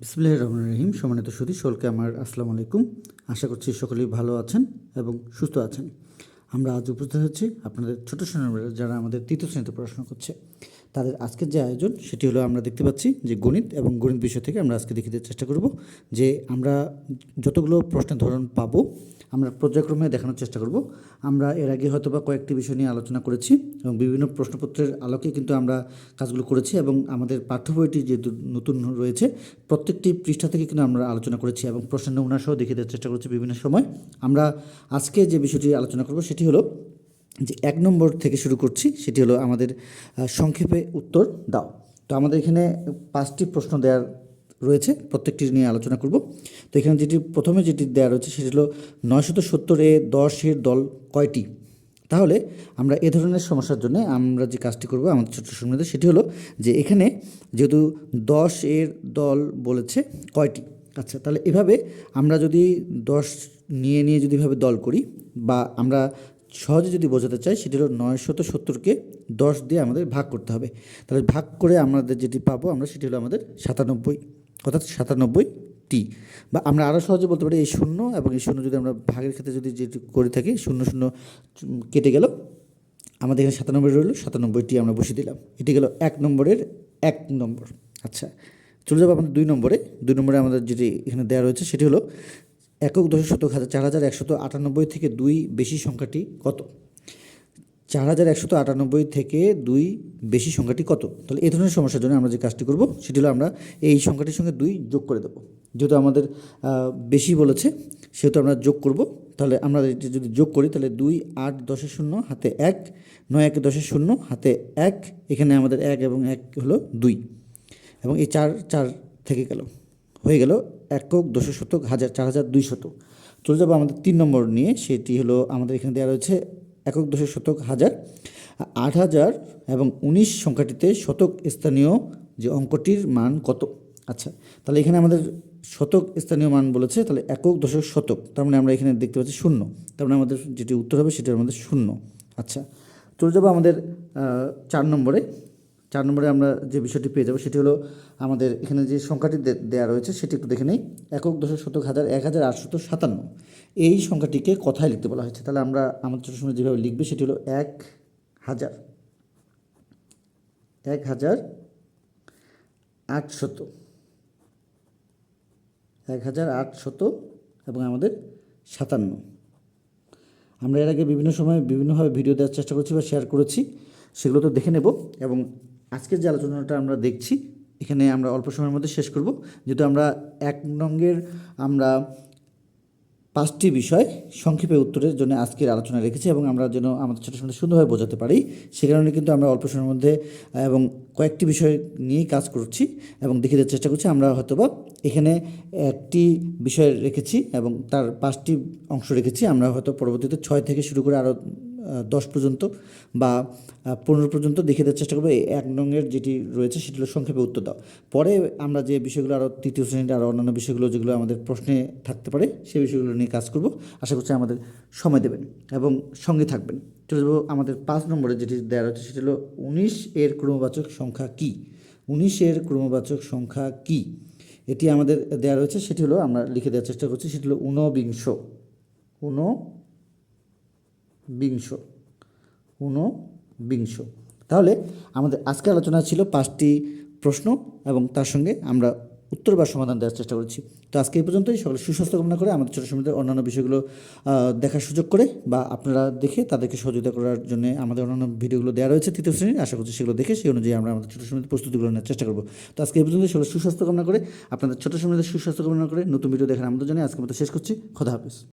বিসমিল্লাহ রহমান রহিম, সম্মানিত সুদী সকলকে আমার আসসালামু আলাইকুম। আশা করছি সকলেই ভালো আছেন এবং সুস্থ আছেন। আমরা আজ উপস্থিত হচ্ছি আপনাদের ছোট সোনারা যারা আমাদের তৃতীয় শ্রেণীতে পড়াশোনা করছে। তাদের আজকের যে আয়োজন, সেটি হলো আমরা দেখতে পাচ্ছি যে গণিত এবং গণিত বিষয় থেকে আমরা আজকে দেখে দেওয়ার চেষ্টা করব যে আমরা যতগুলো প্রশ্নের ধরন পাবো, আমরা পর্যায়ক্রমে দেখানোর চেষ্টা করব। আমরা এর আগে হয়তো বা কয়েকটি বিষয় নিয়ে আলোচনা করেছি এবং বিভিন্ন প্রশ্নপত্রের আলোকে কিন্তু আমরা কাজগুলো করেছি এবং আমাদের পাঠ্য বইটি যে নতুন রয়েছে, প্রত্যেকটি পৃষ্ঠা থেকে কিন্তু আমরা আলোচনা করেছি এবং প্রশ্নের নমুনা সহ দেখিয়ে দেওয়ার চেষ্টা করেছি বিভিন্ন সময়। আমরা আজকে যে বিষয়টি আলোচনা করব, সেটি হলো যে এক নম্বর থেকে শুরু করছি, সেটি হলো আমাদের সংক্ষেপে উত্তর দাও। তো আমাদের এখানে পাঁচটি প্রশ্ন দেওয়ার রয়েছে, প্রত্যেকটি নিয়ে আলোচনা করব। তো এখানে যেটি, প্রথমে যেটি দেওয়া রয়েছে, সেটি হলো নয়শত সত্তর এ দশের দল কয়টি? তাহলে আমরা এ ধরনের সমস্যার জন্য আমরা যে কাজটি করব আমাদের ছোট্ট সুবিধা সেটি হলো যে এখানে যেহেতু দশ এর দল বলেছে কয়টি? আচ্ছা তাহলে এভাবে আমরা যদি দশ নিয়ে নিয়ে যদি এভাবে দল করি বা আমরা সহজে যদি বোঝাতে চাই, সেটি হলো নয়শত সত্তরকে দশ দিয়ে আমাদের ভাগ করতে হবে। তাহলে ভাগ করে আমাদের যেটি পাবো আমরা, সেটি হলো আমাদের সাতানব্বই, অর্থাৎ সাতানব্বই টি বা আমরা আরও সহজে বলতে পারি এই শূন্য, এবং এই শূন্য যদি আমরা ভাগের ক্ষেত্রে যদি যেটি করে থাকি, শূন্য শূন্য কেটে গেল, আমাদের এখানে সাতানব্বই রইল, সাতানব্বইটি আমরা বসিয়ে দিলাম। এটি গেল এক নম্বরের এক নম্বর। আচ্ছা চলে যাব আমাদের দুই নম্বরে। দুই নম্বরে আমাদের যেটি এখানে দেওয়া রয়েছে, সেটি হলো একক দশ শতক চার হাজার একশত আটানব্বই থেকে দুই বেশি সংখ্যাটি কত? চার হাজার একশত আটানব্বই থেকে দুই বেশি সংখ্যাটি কত? তাহলে এই ধরনের সমস্যার জন্য আমরা যে কাজটি করব, সেটি হলো আমরা এই সংখ্যাটির সঙ্গে দুই যোগ করে দেবো। যেহেতু আমাদের বেশি বলেছে, সেহেতু আমরা যোগ করব। তাহলে আমরা যদি যোগ করি, তাহলে দুই আট দশের শূন্য হাতে এক, নয় একে দশের শূন্য হাতে এক, এখানে আমাদের এক এবং এক হলো দুই। এবং এই চার চার থেকে গেল। হয়ে গেল একক দশ শতক, হাজার চার হাজার দুই শত চলে যাব আমাদের তিন নম্বর নিয়ে, সেটি হলো আমাদের এখানে দেওয়া রয়েছে একক দশ শতক, হাজার। আট হাজার এবং উনিশ সংখ্যাটিতে শতক স্থানীয় যে অঙ্কটির মান কত? আচ্ছা তাহলে এখানে আমাদের শতক স্থানীয় মান বলেছে, তাহলে একক দশক শতক, তার মানে আমরা এখানে দেখতে পাচ্ছি শূন্য। তার মানে আমাদের যেটি উত্তর হবে সেটা আমাদের শূন্য। আচ্ছা চলে যাব আমাদের চার নম্বরে। চার নম্বরে আমরা যে বিষয়টি পেয়ে যাব সেটি হলো আমাদের এখানে যে সংখ্যাটি দে- দেয়া রয়েছে সেটি একটু দেখে নেই। একক দশক শতক হাজার এক হাজার আটশত সাতান্ন। এই সংখ্যাটিকে কথায় লিখতে বলা হয়েছে। তাহলে আমরা আমাদের ছোটো সময় যেভাবে লিখবে সেটি হলো এক হাজার এক হাজার আটশত, এক হাজার আটশত এবং আমাদের সাতান্ন। আমরা এর আগে বিভিন্ন সময় বিভিন্নভাবে ভিডিও দেওয়ার চেষ্টা করছি বা শেয়ার করেছি। সেগুলো তো দেখে নেব এবং আজকের যে আলোচনাটা আমরা দেখছি, এখানে আমরা অল্প সময়ের মধ্যে শেষ করব। যেহেতু আমরা এক নঙ্গের আমরা পাঁচটি বিষয় সংক্ষেপে উত্তরের জন্য আজকের আলোচনা রেখেছি এবং আমরা যেন আমাদের ছোটো সময় সুন্দরভাবে বোঝাতে পারি, সে কারণে কিন্তু আমরা অল্প সময়ের মধ্যে, এবং কয়েকটি বিষয় নিয়েই কাজ করছি এবং দেখিয়ে দেওয়ার চেষ্টা করছি। আমরা হয়তোবা এখানে একটি বিষয় রেখেছি এবং তার পাঁচটি অংশ রেখেছি। আমরা হয়তো পরবর্তীতে ছয় থেকে শুরু করে আরও দশ পর্যন্ত বা পনেরো পর্যন্ত দেখিয়ে দেওয়ার চেষ্টা করব। এক নঙের যেটি রয়েছে সেটি হলো সংক্ষেপে উত্তর দাও। পরে আমরা যে বিষয়গুলো আরও তৃতীয় শ্রেণির আরও অন্যান্য বিষয়গুলো যেগুলো আমাদের প্রশ্নে থাকতে পারে, সেই বিষয়গুলো নিয়ে কাজ করব। আশা করছি আমাদের সময় দেবেন এবং সঙ্গে থাকবেন। চলে যাব আমাদের পাঁচ নম্বরে যেটি দেওয়া রয়েছে, সেটি হলো উনিশ এর ক্রমবাচক সংখ্যা কী? উনিশের ক্রমবাচক সংখ্যা কী? এটি আমাদের দেওয়া রয়েছে, সেটি হলো আমরা লিখে দেওয়ার চেষ্টা করছি, সেটি হলো ঊনবিংশ। ঊন বিংশ। ঊনবিংশ তাহলে আমাদের আজকের আলোচনা ছিল পাঁচটি প্রশ্ন এবং তার সঙ্গে আমরা উত্তর বা সমাধান দেওয়ার চেষ্টা করেছি। তো আজকে এই পর্যন্তই। সকলে সুস্বাস্থ্য কামনা করে আমাদের ছোটো সময় অন্যান্য বিষয়গুলো দেখার সুযোগ করে বা আপনারা দেখে তাদেরকে সহযোগিতা করার জন্য আমাদের অন্যান্য ভিডিওগুলো দেওয়া রয়েছে তৃতীয় শ্রেণির। আশা করছি সেগুলো দেখে সেই অনুযায়ী আমরা আমাদের ছোটো সময় প্রস্তুতিগুলো নেওয়ার চেষ্টা করব। তো আজকে এই পর্যন্ত সকলে সুস্বাস্থ্য কামনা করে আপনাদের ছোটো সময় সুস্বাস্থ্য কামনা করে নতুন ভিডিও দেখার আমাদের জন্য আজকে মতো শেষ করছি। খোদা হাফিজ।